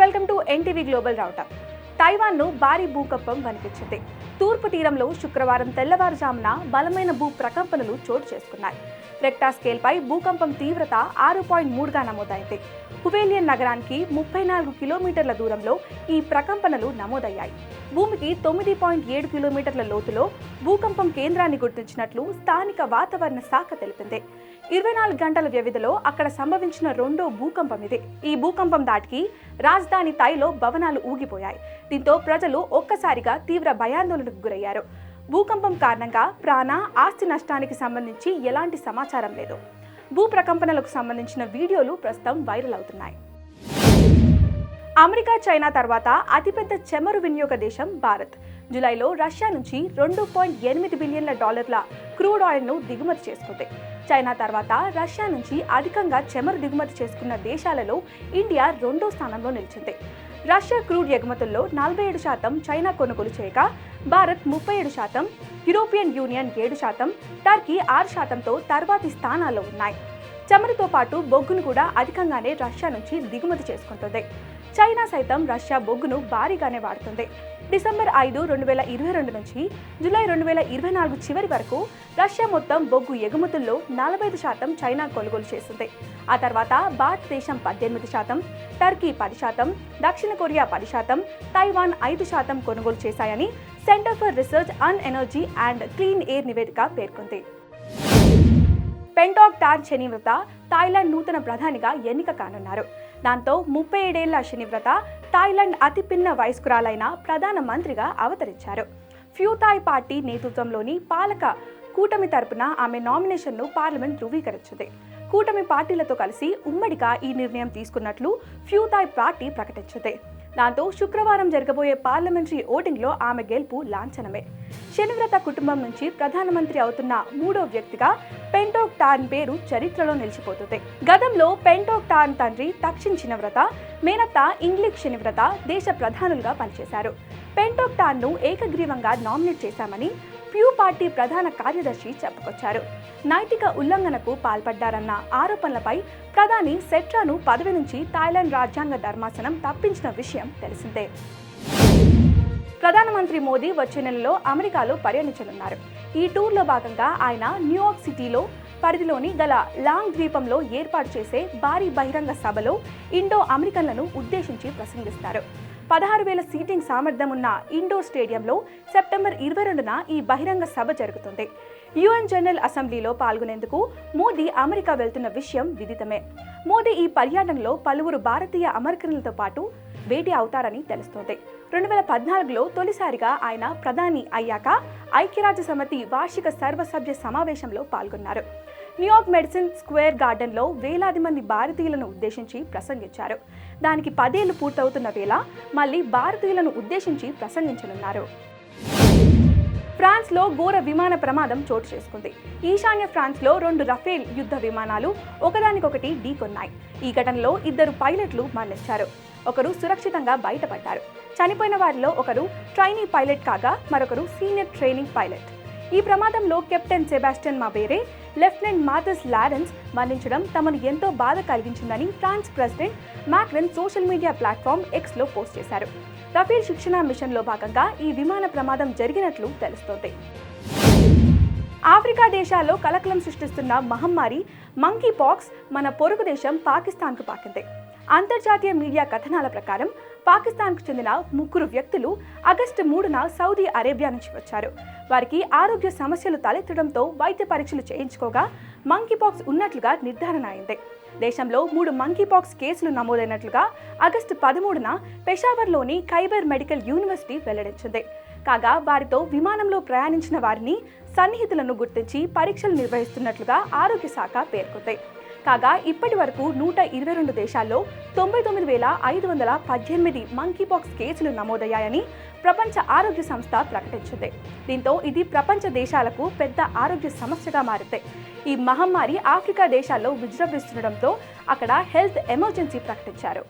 Welcome to NTV global roundup. తైవాన్ను భారీ భూకంపం కనిపించింది తూర్పు తీరంలో శుక్రవారం తెల్లవారుజామున బలమైన భూ ప్రకంపనలు చోటు చేసుకున్నాయి. రెక్టా స్కేల్పై భూకంపం తీవ్రత ఆరు పాయింట్ మూడుగా నమోదైంది. హువేలియన్ నగరానికి ముప్పై నాలుగు కిలోమీటర్ల దూరంలో ఈ ప్రకంపనలు నమోదయ్యాయి. భూమికి తొమ్మిది పాయింట్ ఏడు కిలోమీటర్ల లోతులో భూకంపం కేంద్రాన్ని గుర్తించినట్లు స్థానిక వాతావరణ శాఖ తెలిపింది. ఇరవై నాలుగు గంటల వ్యవధిలో అక్కడ సంభవించిన రెండో భూకంపం ఇది. ఈ భూకంపం దాటికి రాజధాని తైలో భవనాలు ఊగిపోయాయి. దీంతో ప్రజలు ఒక్కసారిగా తీవ్ర భయాందోళనకు గురయ్యారు. భూకంపం కారణంగా ప్రాణ ఆస్తి నష్టానికి సంబంధించి ఎలాంటి సమాచారం లేదు. భూ ప్రకంపనలకు సంబంధించిన వీడియోలు ప్రస్తుతం వైరల్ అవుతున్నాయి. అమెరికా చైనా తర్వాత అతిపెద్ద చెమరు వినియోగ దేశం భారత్. జూలైలో రష్యా నుంచి రెండు పాయింట్ ఎనిమిది బిలియన్ల డాలర్ల క్రూడ్ ఆయిల్ను దిగుమతి చేసుకుంది. చైనా తర్వాత రష్యా నుంచి అధికంగా చెమరు దిగుమతి చేసుకున్న దేశాలలో ఇండియా రెండో స్థానంలో నిలిచింది. రష్యా క్రూడ్ ఎగుమతుల్లో నలభై ఏడు శాతం చైనా కొనుగోలు చేయగా భారత్ ముప్పై ఏడు శాతం యూరోపియన్ యూనియన్ ఏడు శాతం టర్కీ ఆరు శాతంతో తర్వాతి స్థానాల్లో ఉన్నాయి. చమురుతో పాటు బొగ్గును కూడా అధికంగానే రష్యా నుంచి దిగుమతి చేసుకుంటుంది. చైనా సైతం రష్యా బొగ్గును భారీగానే వాడుతుంది. డిసెంబర్ ఐదు రెండు వేల ఇరవై రెండు నుంచి జూలై రెండు వేల ఇరవై నాలుగు చివరి వరకు రష్యా మొత్తం బొగ్గు ఎగుమతుల్లో నలభై ఐదు శాతం చైనా కొనుగోలు చేసింది. ఆ తర్వాత భారతదేశం పద్దెనిమిది శాతం టర్కీ పది శాతం దక్షిణ కొరియా పది శాతం తైవాన్ ఐదు శాతం కొనుగోలు చేశాయని centre for research on energy and clean air నివేదిక పేర్కొంది. పెంటాక్ టార్ శనివ్రత థాయిలాండ్ నూతన ప్రధానిగా ఎన్నిక కానున్నారు. దాంతో ముప్పై ఏడేళ్ళ శనివ్రత థాయిలాండ్ అతిపిన్న వయస్కురాలైన ప్రధాన మంత్రిగా అవతరించారు. ఫ్యూతాయ్ పార్టీ నేతృత్వంలోని పాలక కూటమి తరపున ఆమె నామినేషన్ను పార్లమెంట్ ధృవీకరించింది. కూటమి పార్టీలతో కలిసి ఉమ్మడిగా ఈ నిర్ణయం తీసుకున్నట్లు ఫ్యూతాయ్ పార్టీ ప్రకటించింది. దాంతో శుక్రవారం జరగబోయే పార్లమెంటరీ ఓటింగ్లో ఆమె గెలుపు లాంఛనమే. శనివ్రత కుటుంబం నుంచి ప్రధానమంత్రి అవుతున్న మూడో వ్యక్తిగా పెంటోక్ టాన్ పేరు చరిత్రలో నిలిచిపోతుంది. గతంలో పెంటోక్ టాన్ తండ్రి తక్షిన్ చినవ్రత మేనత్త ఇంగ్లీష్ శనివ్రత దేశ ప్రధానులుగా పనిచేశారు. పెంటోక్ టాన్ను ఏకగ్రీవంగా నామినేట్ చేశామని ప్యూ పార్టీ ప్రధాన కార్యదర్శి చెప్పుకొచ్చారు. నైతిక ఉల్లంఘనకు పాల్పడ్డారన్న ఆరోపణలపై ప్రధాని సెట్రాను పదవి నుంచి థాయిలాండ్ రాజ్యాంగ ధర్మాసనం తప్పించిన విషయం తెలిసిందే. ప్రధానమంత్రి మోదీ వచ్చే నెలలో అమెరికాలో పర్యటించనున్నారు. ఈ టూర్లో భాగంగా ఆయన న్యూయార్క్ సిటీలో పరిధిలోని గల లాంగ్ ద్వీపంలో ఏర్పాటు చేసే భారీ బహిరంగ సభలో ఇండో అమెరికన్లను ఉద్దేశించి ప్రసంగిస్తారు. పదహారు వేల సీటింగ్ సామర్థ్యం ఉన్న ఇండోర్ స్టేడియంలో సెప్టెంబర్ ఇరవై రెండున ఈ బహిరంగ సభ జరుగుతుంది. యుఎన్ జనరల్ అసెంబ్లీలో పాల్గొనేందుకు మోదీ అమెరికా వెళ్తున్న విషయం విదితమే. మోదీ ఈ పర్యటనలో పలువురు భారతీయ అమెరికన్లతో పాటు భేటీ అవుతారని తెలుస్తోంది. రెండు వేల పద్నాలుగులో తొలిసారిగా ఆయన ప్రధాని అయ్యాక ఐక్యరాజ్య సమితి వార్షిక సర్వసభ్య సమావేశంలో పాల్గొన్నారు. న్యూయార్క్ మెడిసిన్ స్క్వేర్ గార్డెన్లో వేలాది మంది భారతీయులను ఉద్దేశించి ప్రసంగించారు. దానికి పదేళ్ళు పూర్తవుతున్న వేళ మళ్ళీ భారతీయులను ఉద్దేశించి ప్రసంగించనున్నారు. ఫ్రాన్స్లో ఘోర విమాన ప్రమాదం చోటు చేసుకుంది. ఈశాన్య ఫ్రాన్స్లో రెండు రఫేల్ యుద్ధ విమానాలు ఒకదానికొకటి ఢీకొన్నాయి. ఈ ఘటనలో ఇద్దరు పైలట్లు మరణించారు. ఒకరు సురక్షితంగా బయటపడ్డారు. చనిపోయిన వారిలో ఒకరు ట్రైనీ పైలట్ కాగా మరొకరు సీనియర్ ట్రైనింగ్ పైలట్. ఈ ప్రమాదంలో captain Sebastian Mabire lieutenant Mathis Laurens మరణించడం తమను ఎంతో బాధ కలిగించిందని France president Macron social media platform ఎక్స్లో పోస్ట్ చేశారు. రఫేల్ శిక్షణ మిషన్లో భాగంగా ఈ విమాన ప్రమాదం జరిగినట్లు తెలుస్తోంది. ఆఫ్రికా దేశాల్లో కలకలం సృష్టిస్తున్న మహమ్మారి మంకీ పాక్స్ మన పొరుగు దేశం పాకిస్తాన్కు పాకింది. అంతర్జాతీయ మీడియా కథనాల ప్రకారం పాకిస్తాన్కు చెందిన ముగ్గురు వ్యక్తులు ఆగస్టు మూడున సౌదీ అరేబియా నుంచి వచ్చారు. వారికి ఆరోగ్య సమస్యలు తలెత్తడంతో వైద్య పరీక్షలు చేయించుకోగా మంకీపాక్స్ ఉన్నట్లుగా నిర్ధారణ అయింది. దేశంలో మూడు మంకీపాక్స్ కేసులు నమోదైనట్లుగా ఆగస్టు పదమూడున పెషావర్లోని ఖైబర్ మెడికల్ యూనివర్సిటీ వెల్లడించింది. కాగా వారితో విమానంలో ప్రయాణించిన వారిని సన్నిహితులను గుర్తించి పరీక్షలు నిర్వహిస్తున్నట్లుగా ఆరోగ్య శాఖ పేర్కొంది. కాగా ఇప్పటి వరకు నూట ఇరవై రెండు దేశాల్లో తొంభై తొమ్మిది వేల ఐదు వందల పద్దెనిమిది మంకీపాక్స్ కేసులు నమోదయ్యాయని ప్రపంచ ఆరోగ్య సంస్థ ప్రకటించింది. దీంతో ఇది ప్రపంచ దేశాలకు పెద్ద ఆరోగ్య సమస్యగా మారింది. ఈ మహమ్మారి ఆఫ్రికా దేశాల్లో విజృంభిస్తుండటంతో అక్కడ హెల్త్ ఎమర్జెన్సీ ప్రకటించారు.